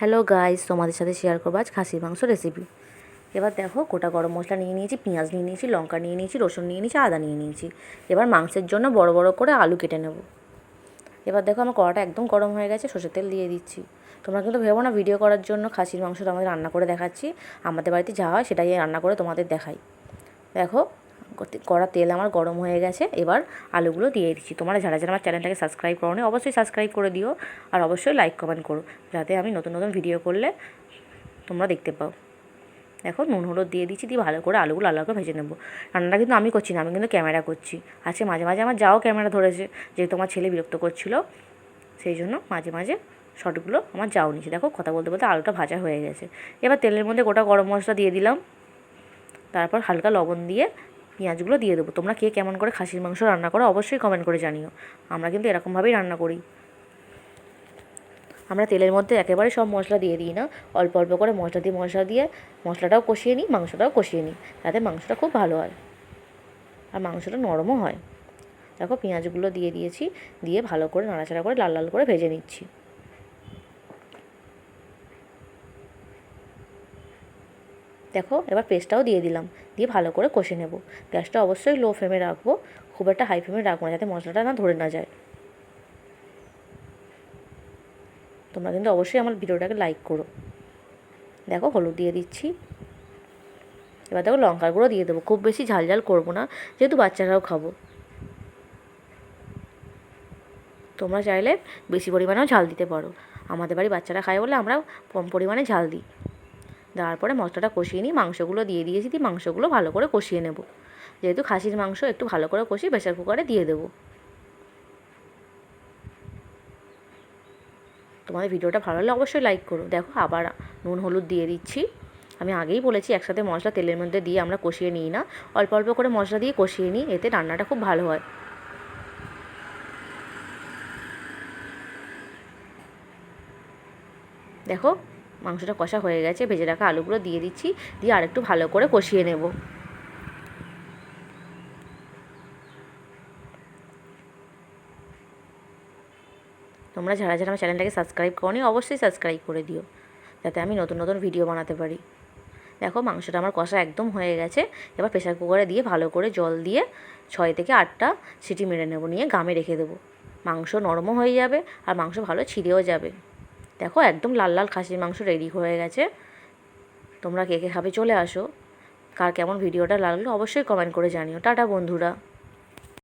Hello guys, তোমাদের সাথে share করব আজ খাসির মাংস রেসিপি এবার দেখো গোটা গরম মশলা নিয়ে নিয়েছি, পেঁয়াজ নিয়ে নিয়েছি, লঙ্কা নিয়ে নিয়েছি, রসুন নিয়ে নিয়েছি, আদা নিয়ে নিয়েছি। এবার মাংসের জন্য বড় বড় করে আলু কেটে নেব। এবার দেখো আমার কড়াটা একদম গরম হয়ে গেছে, সর্ষের তেল দিয়ে দিচ্ছি। তোমরা কিন্তু ভেবো না ভিডিও করার জন্য খাসির মাংসটা আমাদের রান্না করে দেখাচ্ছি। আমাদের বাড়িতে যা হয় সেটাই রান্না করে তোমাদের দেখাই। দেখো কড়া তেল আমার গরম হয়ে গেছে। এবার আলুগুলো দিয়ে দিচ্ছি। তোমরা যারা যারা আমার চ্যানেলটাকে সাবস্ক্রাইব করো নি অবশ্যই সাবস্ক্রাইব করে দিও। আর অবশ্যই লাইক কমেন্ট করো। যাতে আমি নতুন নতুন ভিডিও করলে তোমরা দেখতে পাও। দেখো, নুন, হলুদ দিয়ে দিচ্ছি, দিয়ে ভালো করে আলুগুলো আলাদা করে ভেজে নেব। রান্নাটা কিন্তু আমি করছি না, আমি কিন্তু ক্যামেরা করছি। আজকে মাঝে মাঝে আমার যাও ক্যামেরা ধরেছে, যেহেতু আমার ছেলে বিরক্ত করছিল। সেই জন্য মাঝে মাঝে শর্টগুলো আমার যাও নিচ্ছে দেখো, কথা বলতে বলতে আলুটা ভাজা হয়ে গেছে। এবার তেলের মধ্যে গোটা গরম মশলা দিয়ে দিলাম। তারপর হালকা লবণ দিয়ে পেঁয়াজগুলো দিয়ে দেবো। তোমরা কে কেমন করে খাসির মাংস রান্না করো অবশ্যই কমেন্ট করে জানিও। আমরা কিন্তু এরকমভাবেই রান্না করি। আমরা তেলের মধ্যে একেবারে সব মশলা দিয়ে দিই না। অল্প অল্প করে মশলা দিয়ে মশলা দিয়ে মশলাটাও কষিয়ে নিই, মাংসটাও কষিয়ে নিই, তাতে মাংসটা খুব ভালো হয়। আর মাংসটা নরমও হয়। দেখো পেঁয়াজগুলো দিয়ে দিয়েছি, দিয়ে ভালো করে নাড়াচাড়া করে লাল লাল করে ভেজে নিচ্ছি। দেখো, এবার পেস্টটাও দিয়ে দিলাম। দিয়ে ভালো করে কষে নেব। গ্যাসটা অবশ্যই লো ফ্লেমে রাখব। খুব একটা হাই ফ্লেমে রাখব না, যাতে মশলাটা না ধরে না যায়। তোমরা কিন্তু অবশ্যই আমার ভিডিওটাকে লাইক করো। দেখো, হলুদ দিয়ে দিচ্ছি। এবার দেখো, লঙ্কার গুঁড়ো দিয়ে দেবো। খুব বেশি ঝাল ঝাল করব না, যেহেতু বাচ্চারাও খাব। তোমরা চাইলে বেশি পরিমাণেও ঝাল দিতে পারো। আমাদের বাড়ি বাচ্চারা খায় বলে আমরা কম পরিমাণে ঝাল দিই। দেওয়ার পরে মশলাটা কষিয়ে নিই মাংসগুলো দিয়ে দিয়েছি দিয়ে মাংসগুলো ভালো করে কষিয়ে নেব। যেহেতু খাসির মাংস একটু ভালো করে কষিয়ে প্রেশার কুকারে দিয়ে দেবো। তোমাদের ভিডিওটা ভালো লাগলে অবশ্যই লাইক করো। দেখো আবার নুন, হলুদ দিয়ে দিচ্ছি। আমি আগেই বলেছি একসাথে মশলা তেলের মধ্যে দিয়ে আমরা কষিয়ে নিই না। অল্প অল্প করে মশলা দিয়ে কষিয়ে নিই, এতে রান্নাটা খুব ভালো হয়। দেখো মাংসটা কষা হয়ে গেছে, ভেজে রাখা আলুগুলো দিয়ে দিচ্ছি, দিয়ে আরেকটু ভালো করে কষিয়ে নেব। তোমরা যারা যারা আমার চ্যানেলটাকে সাবস্ক্রাইব করনি, অবশ্যই সাবস্ক্রাইব করে দিও, যাতে আমি নতুন নতুন ভিডিও বানাতে পারি। দেখো, মাংসটা আমার কষা একদম হয়ে গেছে, এবার প্রেশার কুকারে দিয়ে ভালো করে জল দিয়ে ছয় থেকে আটটা সিটি মেরে নেব, নিয়ে গামে রেখে দেবো। মাংস নরমও হয়ে যাবে, আর মাংস ভালো ছিঁড়েও যাবে। দেখো একদম লাল লাল খাসির মাংস রেডি হয়ে গেছে। তোমরা কে কে খাবে চলে আসো। কার কেমন ভিডিওটা লাগল অবশ্যই কমেন্ট করে জানিও। টাটা বন্ধুরা।